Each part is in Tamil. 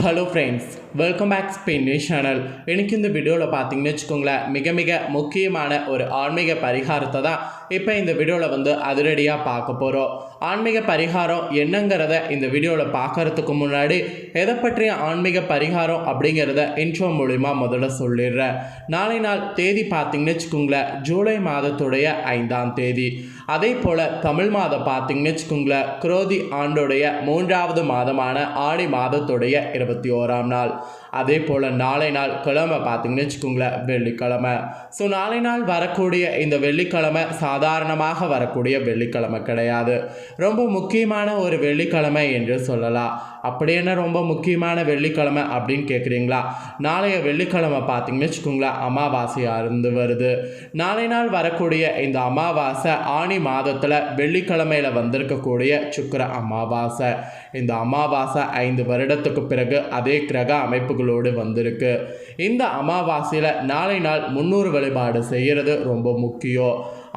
Hello friends welcome back Spain news channel எனக்கு இந்த வீடியோவில் பார்த்தீங்கன்னு வச்சுக்கோங்களேன் மிக மிக முக்கியமான ஒரு ஆன்மீக பரிகாரத்தை தான் இப்போ இந்த வீடியோவில் வந்து அதிரடியாக பார்க்க போகிறோம் ஆன்மீக பரிகாரம் என்னங்கிறத இந்த வீடியோவில் பார்க்கறதுக்கு முன்னாடி எதை பற்றிய ஆன்மீக பரிகாரம் அப்படிங்கிறத இன்ட்ரோ மூலிமா முதல்ல சொல்லிடுறேன். நாளை நாள் தேதி பார்த்தீங்கன்னு வச்சுக்கோங்களேன் ஜூலை மாதத்துடைய ஐந்தாம் தேதி. அதே போல் தமிழ் மாதம் பார்த்தீங்கன்னு வச்சுக்கோங்களேன் குரோதி ஆண்டுடைய மூன்றாவது மாதமான ஆடி மாதத்துடைய இருபத்தி ஓராம் நாள். அதே போல் நாளை நாள் கிழமை பார்த்தீங்கன்னு வச்சுக்கோங்களேன் வெள்ளிக்கிழமை. ஸோ நாளை நாள் வரக்கூடிய இந்த வெள்ளிக்கிழமை சாதாரணமாக வரக்கூடிய வெள்ளிக்கிழமை கிடையாது. ரொம்ப முக்கியமான ஒரு வெள்ளிக்கிழமை என்று சொல்லலாம். அப்படி என்ன ரொம்ப முக்கியமான வெள்ளிக்கிழமை அப்படின்னு கேட்குறீங்களா நாளைய வெள்ளிக்கிழமை பார்த்தீங்கன்னு வச்சுக்கோங்களேன் அமாவாசையாக இருந்து வருது. நாளை நாள் வரக்கூடிய இந்த அமாவாசை ஆணி மாதத்தில் வெள்ளிக்கிழமையில் வந்திருக்கக்கூடிய சுக்கர அமாவாசை. இந்த அமாவாசை ஐந்து வருடத்துக்கு பிறகு அதே கிரக அமைப்புகளோடு வந்திருக்கு. இந்த அமாவாசையில் நாளை நாள் முன்னூறு வழிபாடு செய்கிறது ரொம்ப முக்கியம்.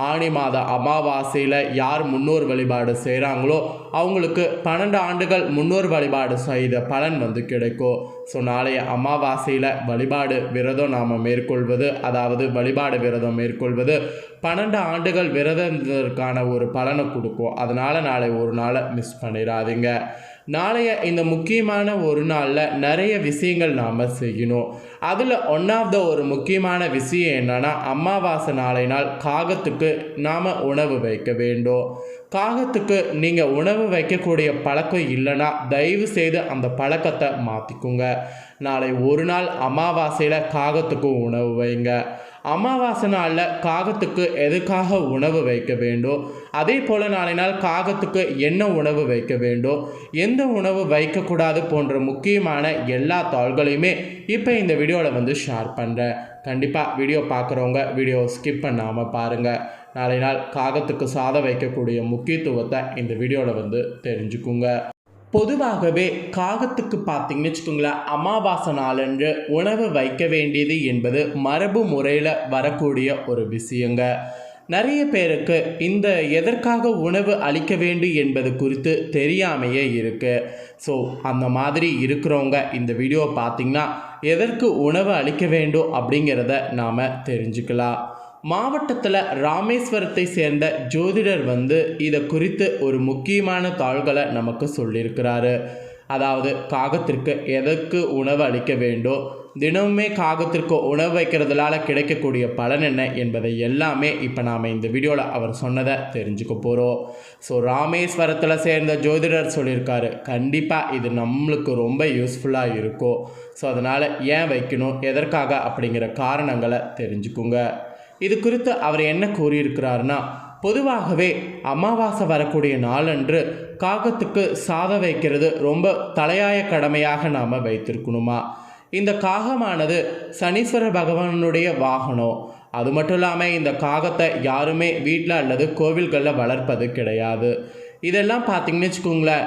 ஆணி மாத அமாவாசையில் யார் முன்னோர் வழிபாடு செய்கிறாங்களோ அவங்களுக்கு பன்னெண்டு ஆண்டுகள் முன்னோர் வழிபாடு செய்த பலன் வந்து கிடைக்கும். ஸோ நாளைய அமாவாசையில் வழிபாடு விரதம் நாம் மேற்கொள்வது அதாவது வழிபாடு விரதம் மேற்கொள்வது பன்னெண்டு ஆண்டுகள் விரதத்திற்கான ஒரு பலனை கொடுக்கும். அதனால் நாளை ஒரு நாளை மிஸ் பண்ணிடாதீங்க. நாளைய இந்த முக்கியமான ஒரு நாளில் நிறைய விஷயங்கள் நாம் செய்யணும். அதில் ஒன் ஆஃப் த ஒரு முக்கியமான விஷயம் என்னென்னா அமாவாசை நாளை நாள் காகத்துக்கு நாம் உணவு வைக்க வேண்டும். காகத்துக்கு நீங்கள் உணவு வைக்கக்கூடிய பழக்கம் இல்லைன்னா தயவு செய்து அந்த பழக்கத்தை மாற்றிக்குங்க நாளை ஒரு நாள் அமாவாசையில் காகத்துக்கு உணவு வைங்க. அமாவாசை நாளில் காகத்துக்கு எதுக்காக உணவு வைக்க வேண்டும்? அதே போல் நாளை நாள் காகத்துக்கு என்ன உணவு வைக்க வேண்டும் எந்த உணவு வைக்கக்கூடாது போன்ற முக்கியமான எல்லா தாள்களையுமே இப்போ இந்த வீடியோவில் வந்து ஷேர் பண்ணுறேன் கண்டிப்பாக வீடியோ பார்க்குறவங்க வீடியோ ஸ்கிப் பண்ணாமல் பாருங்கள் நாளை நாள் காகத்துக்கு சாதம் வைக்கக்கூடிய முக்கியத்துவத்தை இந்த வீடியோவில் வந்து தெரிஞ்சுக்குங்க. பொதுவாகவே காகத்துக்கு பார்த்தீங்கன்னு வச்சுக்கோங்களேன் அமாவாசை நாளன்று உணவு வைக்க வேண்டியது என்பது மரபு முறையில் வரக்கூடிய ஒரு விஷயங்க. நிறைய பேருக்கு இந்த எதற்காக உணவு அளிக்க வேண்டும் என்பது குறித்து தெரியாமையே இருக்குது ஸோ அந்த மாதிரி இருக்கிறவங்க இந்த வீடியோ பார்த்திங்கன்னா எதற்கு உணவு அளிக்க வேண்டும் அப்படிங்கிறத நாம் தெரிஞ்சுக்கலாம். மாவட்டத்தில் ராமேஸ்வரத்தை சேர்ந்த ஜோதிடர் வந்து இதை குறித்து ஒரு முக்கியமான தாள்களை நமக்கு சொல்லியிருக்கிறாரு. அதாவது காகத்திற்கு எதற்கு உணவு அளிக்க வேண்டும்? தினமுமே காகத்திற்கு உணவு வைக்கிறதுனால கிடைக்கக்கூடிய பலன் என்ன என்பதை எல்லாமே இப்போ நாம் இந்த வீடியோவில் அவர் சொன்னதை தெரிஞ்சுக்க போகிறோம் ஸோ ராமேஸ்வரத்தில் சேர்ந்த ஜோதிடர் சொல்லியிருக்காரு கண்டிப்பாக இது நம்மளுக்கு ரொம்ப யூஸ்ஃபுல்லாக இருக்கும். ஸோ அதனால் ஏன் வைக்கணும் எதற்காக அப்படிங்கிற காரணங்களை தெரிஞ்சுக்குங்க. இது குறித்து அவர் என்ன கூறியிருக்கிறாருன்னா பொதுவாகவே அமாவாசை வரக்கூடிய நாளன்று காகத்துக்கு சாதம் வைக்கிறது ரொம்ப தலையாய கடமையாக நாம் வைத்திருக்கணுமா? இந்த காகமானது சனீஸ்வர பகவானுடைய வாகனம். அது மட்டும் இல்லாமல் இந்த காகத்தை யாருமே வீட்டில் அல்லது கோவில்களில் வளர்ப்பது கிடையாது. இதெல்லாம் பார்த்திங்கன்னு வச்சுக்கோங்களேன்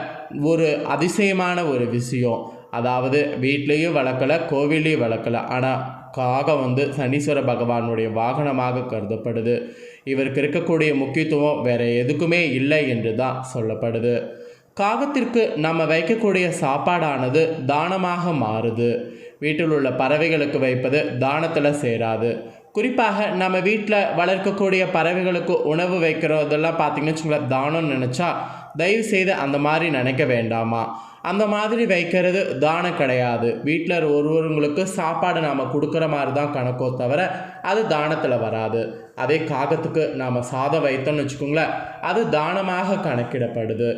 ஒரு அதிசயமான ஒரு விஷயம். அதாவது வீட்லேயும் வளர்க்கலை கோவிலையும் வளர்க்கலை. ஆனால் காகம் வந்து சனீஸ்வர பகவானுடைய வாகனமாக கருதப்படுது. இவருக்கு இருக்கக்கூடிய முக்கியத்துவம் வேறு எதுக்குமே இல்லை என்று தான் சொல்லப்படுது. காகத்திற்கு நம்ம வைக்கக்கூடிய சாப்பாடானது தானமாக மாறுது. வீட்டில் உள்ள பறவைகளுக்கு வைப்பது தானத்தில் சேராது. குறிப்பாக நம்ம வீட்டில் வளர்க்கக்கூடிய பறவைகளுக்கு உணவு வைக்கிறதெல்லாம் பார்த்திங்கன்னு வச்சுக்கோங்களேன் தானம்னு நினச்சா தயவு செய்து அந்த மாதிரி நினைக்க வேண்டாமா? அந்த மாதிரி வைக்கிறது தானம் கிடையாது. வீட்டில் ஒருவருங்களுக்கு சாப்பாடு நாம் கொடுக்குற மாதிரி தான் கணக்கோ தவிர அது தானத்தில் வராது. அதே காகத்துக்கு நாம் சாதம் வைத்தோம்னு வச்சுக்கோங்களேன் அது தானமாக கணக்கிடப்படுது.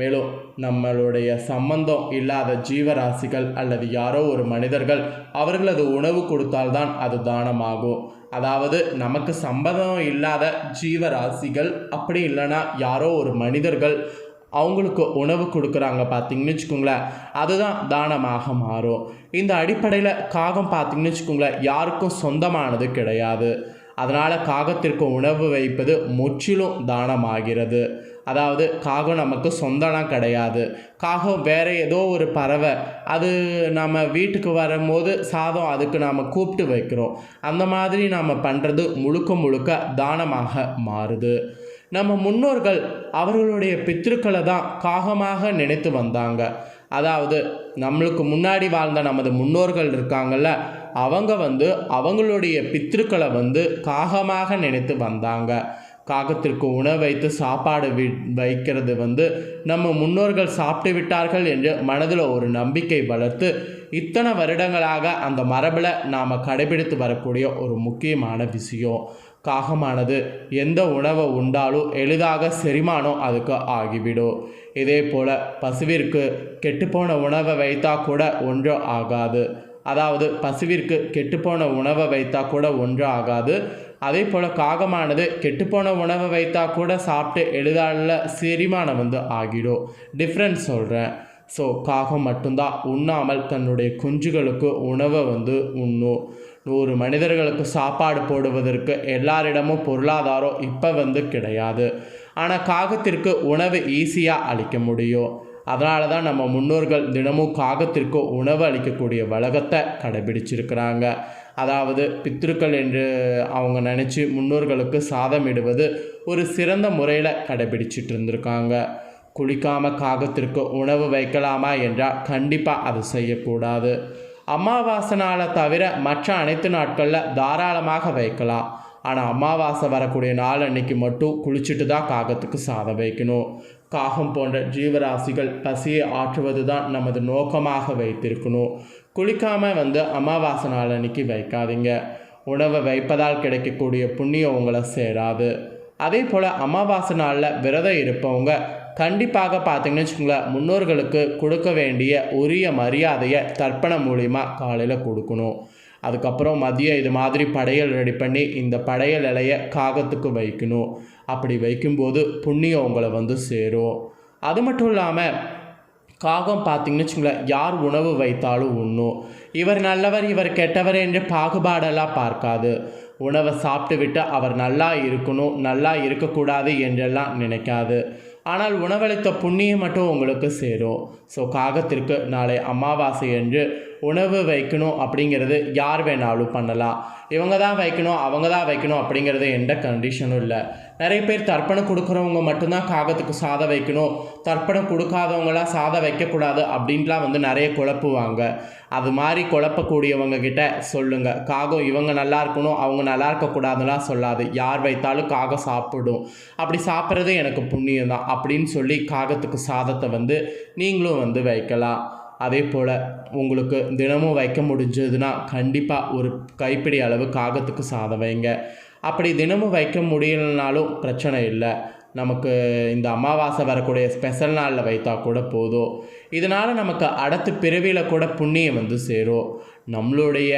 மேலும் நம்மளுடைய சம்பந்தம் இல்லாத ஜீவராசிகள் அல்லது யாரோ ஒரு மனிதர்கள் அவர்களது உணவு கொடுத்தால்தான் அது தானமாகும். அதாவது நமக்கு சம்பந்தம் இல்லாத ஜீவராசிகள் அப்படி இல்லைன்னா யாரோ ஒரு மனிதர்கள் அவங்களுக்கு உணவு கொடுக்குறாங்க பார்த்தீங்கன்னு வச்சுக்கோங்களேன் அதுதான் தானமாக மாறும். இந்த அடிப்படையில் காகம் பார்த்தீங்கன்னு வச்சுக்கோங்களேன் யாருக்கும் சொந்தமானது கிடையாது. அதனால் காகத்திற்கு உணவு வைப்பது முற்றிலும் தானமாகிறது. அதாவது காகம் நமக்கு சொந்தம்லாம் கிடையாது. காகம் வேறு ஏதோ ஒரு பறவை. அது நம்ம வீட்டுக்கு வரும்போது சாதம் அதுக்கு நாம் கூப்பிட்டு வைக்கிறோம். அந்த மாதிரி நாம் பண்ணுறது முழுக்க முழுக்க தானமாக மாறுது. நம்ம முன்னோர்கள் அவர்களுடைய பித்திருக்களை தான் காகமாக நினைத்து வந்தாங்க. அதாவது நம்மளுக்கு முன்னாடி வாழ்ந்த நமது முன்னோர்கள் இருக்காங்கள்ல அவங்க வந்து அவங்களுடைய பித்திருக்களை வந்து காகமாக நினைத்து வந்தாங்க. காகத்திற்கு உணவு வைத்து சாப்பாடு வி வைக்கிறது வந்து நம்ம முன்னோர்கள் சாப்பிட்டு விட்டார்கள் என்று மனதில் ஒரு நம்பிக்கை வளர்த்து இத்தனை வருடங்களாக அந்த மரபில் நாம் கடைபிடித்து வரக்கூடிய ஒரு முக்கியமான விஷயம். காகமானது எந்த உணவை உண்டாலும் எளிதாக செரிமானம் அதுக்கு ஆகிவிடும். இதே போல் பசுவிற்கு கெட்டுப்போன உணவை வைத்தா கூட ஒன்றும் ஆகாது. அதாவது பசுவிற்கு கெட்டுப்போன உணவை வைத்தா கூட ஒன்றும் ஆகாது. அதே போல் காகமானது கெட்டுப்போன உணவை வைத்தா கூட சாப்பிட்டு எளிதால செரிமானம் வந்து ஆகிடும் டிஃப்ரென்ஸ் சொல்கிறேன் ஸோ காகம் மட்டும்தான் உண்ணாமல் தன்னுடைய குஞ்சுகளுக்கு உணவை வந்து உண்ணும். நூறு மனிதர்களுக்கு சாப்பாடு போடுவதற்கு எல்லாரிடமும் பொருளாதாரம் இப்போ வந்து கிடையாது. ஆனால் காகத்திற்கு உணவு ஈஸியாக அளிக்க முடியும். அதனால தான் நம்ம முன்னோர்கள் தினமும் காகத்திற்கு உணவு அளிக்கக்கூடிய வழக்கத்தை கடைபிடிச்சிருக்கிறாங்க. அதாவது பித்திருக்கள் என்று அவங்க நினச்சி முன்னோர்களுக்கு சாதம் இடுவது ஒரு சிறந்த முறையில் கடைபிடிச்சிட்டு இருந்திருக்காங்க. குளிக்காம காகத்திற்கு உணவு வைக்கலாமா என்றால் கண்டிப்பாக அது செய்யக்கூடாது. அமாவாசை நாளை தவிர மற்ற அனைத்து நாட்களில் தாராளமாக வைக்கலாம். ஆனால் அமாவாசை வரக்கூடிய நாள் அன்னைக்கு மட்டும் குளிச்சுட்டு தான் காகத்துக்கு சாதம் வைக்கணும். காகம் போன்ற ஜீவராசிகள் பசியை ஆற்றுவது தான் நமது நோக்கமாக வைத்திருக்கணும். குளிக்காமல் வந்து அமாவாசை நாள் அன்னைக்கு வைக்காதீங்க. உணவை வைப்பதால் கிடைக்கக்கூடிய புண்ணியம் உங்களை சேராது. அதே போல் அமாவாசை நாளில் விரதம் இருப்பவங்க கண்டிப்பாக பார்த்தீங்கன்னு வச்சுக்கோங்களேன் முன்னோர்களுக்கு கொடுக்க வேண்டிய உரிய மரியாதையை தர்ப்பணம் மூலிமா காலையில் கொடுக்கணும். அதுக்கப்புறம் மதியம் இது மாதிரி படையல் ரெடி பண்ணி இந்த படையல் இலையை காகத்துக்கு வைக்கணும். அப்படி வைக்கும்போது புண்ணியம் உங்களை வந்து சேரும். அது மட்டும் இல்லாமல் காகம் பார்த்தீங்கன்னு வச்சுங்களேன் யார் உணவு வைத்தாலும் உண்ணும். இவர் நல்லவர் இவர் கெட்டவர் என்று பாகுபாடெல்லாம் பார்க்காது. உணவை சாப்பிட்டு விட்டு அவர் நல்லா இருக்கணும் நல்லா இருக்கக்கூடாது என்றெல்லாம் நினைக்காது. ஆனால் உணவளித்த புண்ணியம் மட்டும் உங்களுக்கு சேரும். ஸோ காகத்திற்கு நாளை அமாவாசை என்று உணவு வைக்கணும் அப்படிங்கிறது யார் வேணாலும் பண்ணலாம். இவங்க தான் வைக்கணும் அவங்க தான் வைக்கணும் அப்படிங்கிறது எந்த கண்டிஷனும் இல்லை. நிறைய பேர் தர்ப்பணம் கொடுக்குறவங்க மட்டும்தான் காகத்துக்கு சாதம் வைக்கணும். தர்ப்பணம் கொடுக்காதவங்களாம் சாதம் வைக்கக்கூடாது அப்படின்லாம் வந்து நிறைய குழப்புவாங்க. அது மாதிரி குழப்பக்கூடியவங்க கிட்ட சொல்லுங்க. காகம் இவங்க நல்லா இருக்கணும் அவங்க நல்லா இருக்கக்கூடாதுலாம் சொல்லாது. யார் வைத்தாலும் காகம் சாப்பிடும். அப்படி சாப்பிட்றது எனக்கு புண்ணியம் தான் அப்படின்னு சொல்லி காகத்துக்கு சாதத்தை வந்து நீங்களும் வந்து வைக்கலாம். அதே போல் உங்களுக்கு தினமும் வைக்க முடிஞ்சதுன்னா கண்டிப்பாக ஒரு கைப்பிடி அளவு காகத்துக்கு சாதம் வைங்க. அப்படி தினமும் வைக்க முடியலனாலும் பிரச்சனை இல்லை. நமக்கு இந்த அமாவாசை வரக்கூடிய ஸ்பெஷல் நாளில் வைத்தா கூட போதும். இதனால் நமக்கு அடுத்த பிறவியில் கூட புண்ணியம் வந்து சேரும். நம்மளுடைய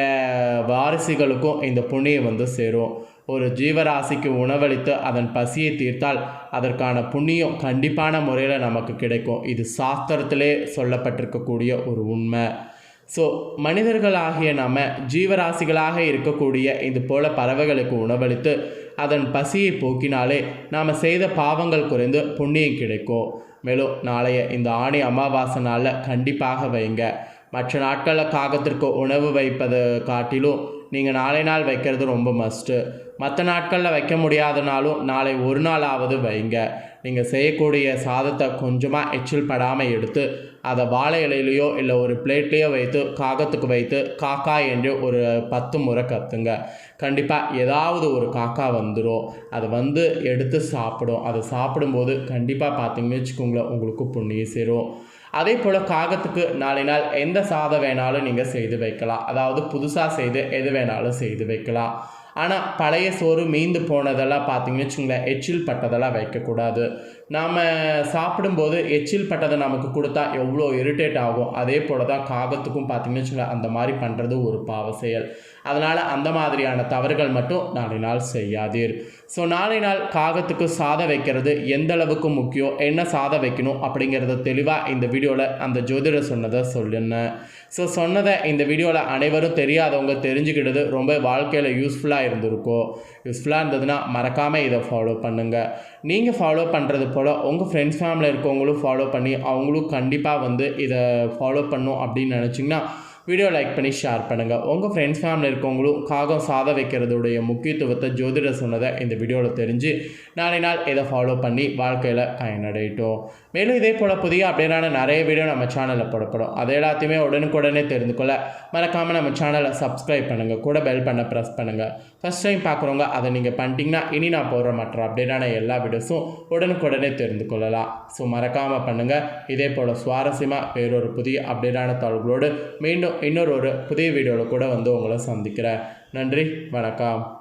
வாரிசுகளுக்கும் இந்த புண்ணியம் வந்து சேரும். ஒரு ஜீவராசிக்கு உணவளித்து அதன் பசியை தீர்த்தால் அதற்கான புண்ணியம் கண்டிப்பான முறையில் நமக்கு கிடைக்கும். இது சாஸ்திரத்திலே சொல்லப்பட்டிருக்கக்கூடிய ஒரு உண்மை. ஸோ மனிதர்களாகிய நாம் ஜீவராசிகளாக இருக்கக்கூடிய இது போல பறவைகளுக்கு உணவளித்து அதன் பசியை போக்கினாலே நாம் செய்த பாவங்கள் குறைந்து புண்ணியம் கிடைக்கும். மேலும் நாளைய இந்த ஆணி அமாவாசை நாளில் கண்டிப்பாக வைங்க. மற்ற நாட்களில் காகத்திற்கு உணவு வைப்பதை காட்டிலும் நீங்கள் நாளை நாள் வைக்கிறது ரொம்ப மஸ்ட்டு மற்ற நாட்களில் வைக்க முடியாதனாலும் நாளை ஒரு நாளாவது வைங்க. நீங்கள் செய்யக்கூடிய சாதத்தை கொஞ்சமாக எச்சில் படாமல் எடுத்து அதை வாழை இலையிலையோ இல்லை ஒரு பிளேட்லேயோ வைத்து காகத்துக்கு வைத்து காக்கா என்று ஒரு பத்து முறை கத்துங்க. கண்டிப்பாக ஏதாவது ஒரு காக்கா வந்துடும் அது வந்து எடுத்து சாப்பிடும். அதை சாப்பிடும்போது கண்டிப்பாக பார்த்தீங்கன்னு வச்சுக்கோங்களேன் உங்களுக்கு புண்ணிய சேரும். அதே போல் காகத்துக்கு நாளை நாள் எந்த சாதம் வேணாலும் நீங்கள் செய்து வைக்கலாம். அதாவது புதுசாக செய்து எது வேணாலும் செய்து வைக்கலாம். ஆனால் பழைய சோறு மீந்து போனதெல்லாம் பார்த்தீங்கன்னு வச்சுங்களேன் எச்சில் பட்டதெல்லாம் வைக்கக்கூடாது. நாம் சாப்பிடும்போது எச்சில் பட்டதை நமக்கு கொடுத்தா எவ்வளோ இரிட்டேட் ஆகும். அதே போல் தான் காகத்துக்கும் பார்த்தீங்கன்னு வச்சுங்களேன் அந்த மாதிரி பண்ணுறது ஒரு பாவ செயல். அதனால் அந்த மாதிரியான தவறுகள் மட்டும் நாளை நாள் செய்யாதீர். ஸோ நாளை நாள் காகத்துக்கு சாதம் வைக்கிறது எந்த அளவுக்கு முக்கியம் என்ன சாதம் வைக்கணும் அப்படிங்கிறத தெளிவாக இந்த வீடியோவில் அந்த ஜோதிடர் சொன்னதை சொல்லினேன் ஸோ சொன்னதை இந்த வீடியோவில் அனைவரும் தெரியாதவங்க தெரிஞ்சுக்கிட்டது ரொம்ப வாழ்க்கையில் யூஸ்ஃபுல்லாக இருந்திருக்கோ? யூஸ்ஃபுல்லாக இருந்ததுன்னா மறக்காமல் இதை ஃபாலோ பண்ணுங்கள் நீங்கள் ஃபாலோ பண்ணுறது போல் உங்கள் ஃப்ரெண்ட்ஸ் ஃபேமிலியில் இருக்கவங்களும் ஃபாலோ பண்ணி அவங்களும் கண்டிப்பாக வந்து இதை ஃபாலோ பண்ணும் அப்படின்னு நினச்சிங்கன்னா வீடியோ லைக் பண்ணி ஷேர் பண்ணுங்கள் உங்கள் ஃப்ரெண்ட்ஸ் ஃபேமிலி இருக்கவங்களும் காகம் சாத வைக்கிறதுடைய முக்கியத்துவத்தை ஜோதிடர் சொன்னதை இந்த வீடியோவில் தெரிஞ்சு நாளை நாள் இதை ஃபாலோ பண்ணி வாழ்க்கையில் பயனடையட்டும். மேலும் இதே போல் புதிய அப்டேட்டான நிறைய வீடியோ நம்ம சேனலில் போடப்படும். அதை எல்லாத்தையுமே உடனுக்குடனே தெரிந்து கொள்ள மறக்காமல் நம்ம சேனலை சப்ஸ்கிரைப் பண்ணுங்கள் கூட பெல் பண்ண ப்ரெஸ் பண்ணுங்கள் ஃபஸ்ட் டைம் பார்க்குறவங்க அதை நீங்கள் பண்ணிட்டீங்கன்னா இனி நான் போடுற மற்ற அப்டேட்டான எல்லா வீடியோஸும் உடனுக்குடனே தெரிந்து கொள்ளலாம். ஸோ மறக்காமல் பண்ணுங்கள் இதே போல் சுவாரஸ்யமாக வேறொரு புதிய அப்டேட்டான தகவல்களோடு மீண்டும் இன்னொரு ஒரு புதிய வீடியோவில் கூட வந்து உங்களை சந்திக்கிறேன். நன்றி வணக்கம்.